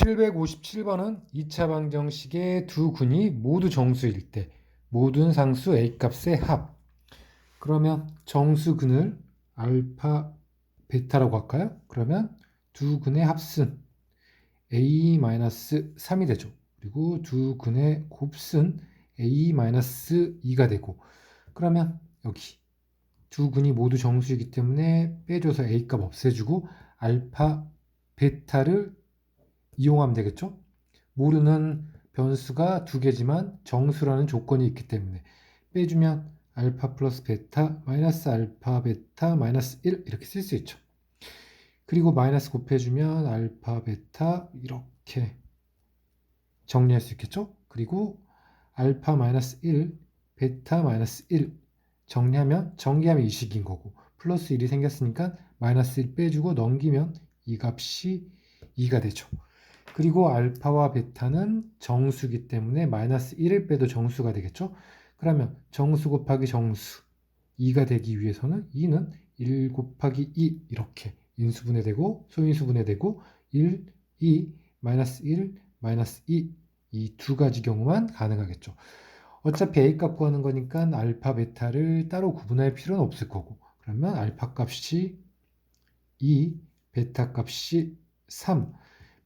757번은 2차 방정식의 두 근이 모두 정수일 때 모든 상수 a 값의 합. 그러면 정수 근을 알파 베타라고 할까요? 그러면 두 근의 합은 a-3이 되죠. 그리고 두 근의 곱은 a-2가 되고 그러면 여기 두 근이 모두 정수이기 때문에 빼줘서 a 값 없애주고 알파 베타를 이용하면 되겠죠? 모르는 변수가 두 개지만 정수라는 조건이 있기 때문에 빼주면 알파 플러스 베타 마이너스 알파 베타 마이너스 1 이렇게 쓸 수 있죠. 그리고 마이너스 곱해주면 알파 베타 이렇게 정리할 수 있겠죠? 그리고 알파 마이너스 1 베타 마이너스 1 정리하면 정리하면 이 식인 거고 플러스 1이 생겼으니까 마이너스 1 빼주고 넘기면 이 값이 2가 되죠. 그리고 알파와 베타는 정수기 때문에 마이너스 1을 빼도 정수가 되겠죠. 그러면 정수 곱하기 정수 2가 되기 위해서는 2는 1 곱하기 2 이렇게 인수분해되고 소인수분해되고 1, 2, 마이너스 1, 마이너스 2 이 두 가지 경우만 가능하겠죠. 어차피 A 값 구하는 거니까 알파, 베타를 따로 구분할 필요는 없을 거고 그러면 알파 값이 2, 베타 값이 3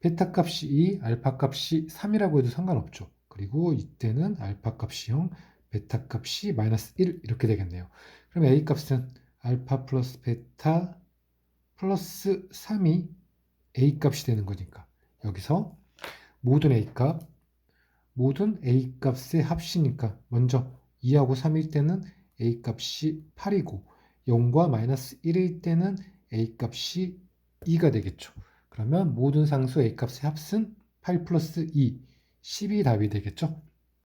베타 값이 2, 알파 값이 3이라고 해도 상관없죠. 그리고 이때는 알파 값이 0, 베타 값이 마이너스 1 이렇게 되겠네요. 그럼 A 값은 알파 플러스 베타 플러스 3이 A 값이 되는 거니까 여기서 모든 A 값, 모든 A 값의 합이니까 먼저 2하고 3일 때는 A 값이 8이고 0과 마이너스 1일 때는 A 값이 2가 되겠죠. 그러면 모든 상수 A 값의 합은 8 플러스 2, 10이 답이 되겠죠.